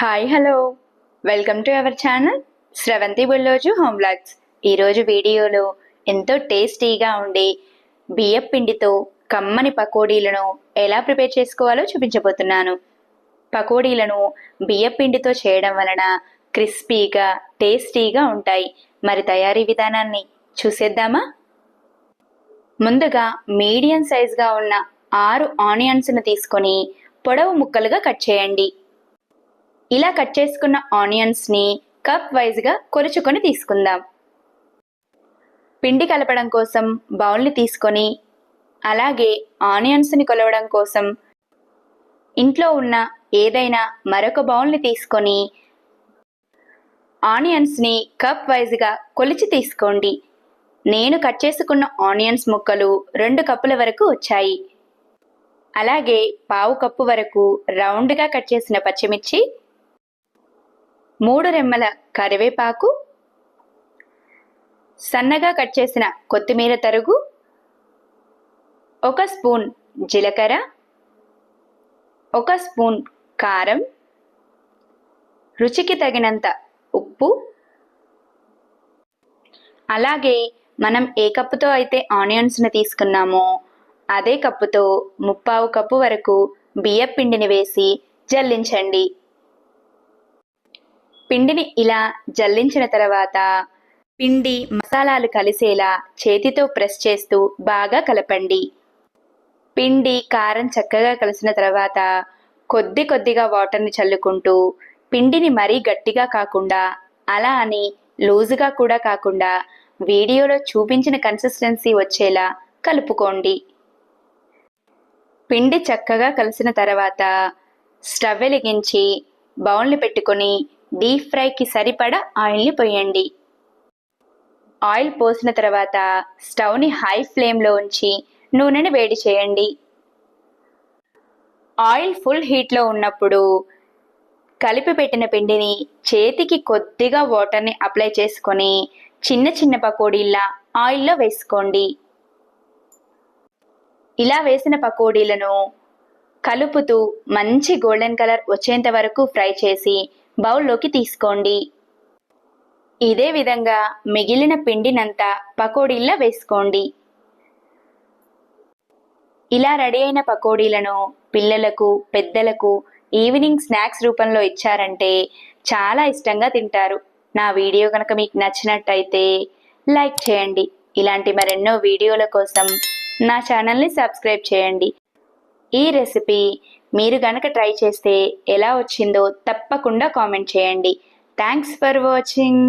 Hi hello welcome to our channel Sravanthi Bulloju home blogs ఈరోజు వీడియోలో ఎంతో టేస్టీగా ఉండే బియ్యం పిండితో కమ్మని పకోడీలను ఎలా ప్రిపేర్ చేసుకోవాలో చూపించబోతున్నాను. పకోడీలను బియ్యం పిండితో చేయడం వలన క్రిస్పీగా టేస్టీగా ఉంటాయి. మరి తయారీ విధానాన్ని చూసేద్దామా? ముందుగా మీడియం సైజ్గా ఉన్న ఆరు ఆనియన్స్ను తీసుకొని పొడవు ముక్కలుగా కట్ చేయండి. ఇలా కట్ చేసుకున్న ఆనియన్స్ని కప్ వైజ్గా కొలుచుకొని తీసుకుందాం. పిండి కలపడం కోసం బౌల్ని తీసుకొని అలాగే ఆనియన్స్ని కొలవడం కోసం ఇంట్లో ఉన్న ఏదైనా మరొక బౌల్ని తీసుకొని ఆనియన్స్ని కప్ వైజ్గా కొలిచి తీసుకోండి. నేను కట్ చేసుకున్న ఆనియన్స్ ముక్కలు రెండు కప్పుల వరకు వచ్చాయి. అలాగే పావు కప్పు వరకు రౌండ్గా కట్ చేసిన పచ్చిమిర్చి మూడు రెమ్మల కరివేపాకు సన్నగా కట్ చేసిన కొత్తిమీర తరుగు ఒక స్పూన్ జీలకర్ర ఒక స్పూన్ కారం రుచికి తగినంత ఉప్పు. అలాగే మనం ఏ కప్పుతో అయితే ఆనియన్స్ని తీసుకున్నామో అదే కప్పుతో ముప్పావు కప్పు వరకు బియ్యపిండిని వేసి జల్లించండి. పిండిని ఇలా జల్లించిన తర్వాత పిండి మసాలాలు కలిసేలా చేతితో ప్రెస్ చేస్తూ బాగా కలపండి. పిండి కారం చక్కగా కలిసిన తర్వాత కొద్ది కొద్దిగా వాటర్ని చల్లుకుంటూ పిండిని మరీ గట్టిగా కాకుండా అలా అని లూజుగా కూడా కాకుండా వీడియోలో చూపించిన కన్సిస్టెన్సీ వచ్చేలా కలుపుకోండి. పిండి చక్కగా కలిసిన తర్వాత స్టవ్ వెలిగించి బౌల్ని పెట్టుకొని డీప్ ఫ్రైకి సరిపడా ఆయిల్ని పోయండి. ఆయిల్ పోసిన తర్వాత స్టవ్ని హై ఫ్లేమ్లో ఉంచి నూనెని వేడి చేయండి. ఆయిల్ ఫుల్ హీట్లో ఉన్నప్పుడు కలిపి పెట్టిన పిండిని చేతికి కొద్దిగా వాటర్ని అప్లై చేసుకొని చిన్న చిన్న పకోడీల్లా ఆయిల్లో వేసుకోండి. ఇలా వేసిన పకోడీలను కలుపుతూ మంచి గోల్డెన్ కలర్ వచ్చేంత వరకు ఫ్రై చేసి బౌల్లోకి తీసుకోండి. ఇదే విధంగా మిగిలిన పిండినంతా పకోడీల్లా వేసుకోండి. ఇలా రెడీ అయిన పకోడీలను పిల్లలకు పెద్దలకు ఈవినింగ్ స్నాక్స్ రూపంలో ఇచ్చారంటే చాలా ఇష్టంగా తింటారు. నా వీడియో కనుక మీకు నచ్చినట్టయితే లైక్ చేయండి. ఇలాంటి మరెన్నో వీడియోల కోసం నా ఛానల్ని సబ్స్క్రైబ్ చేయండి. ఈ రెసిపీ మీరు గనక ట్రై చేస్తే ఎలా వచ్చిందో తప్పకుండా కామెంట్ చేయండి. Thanks for watching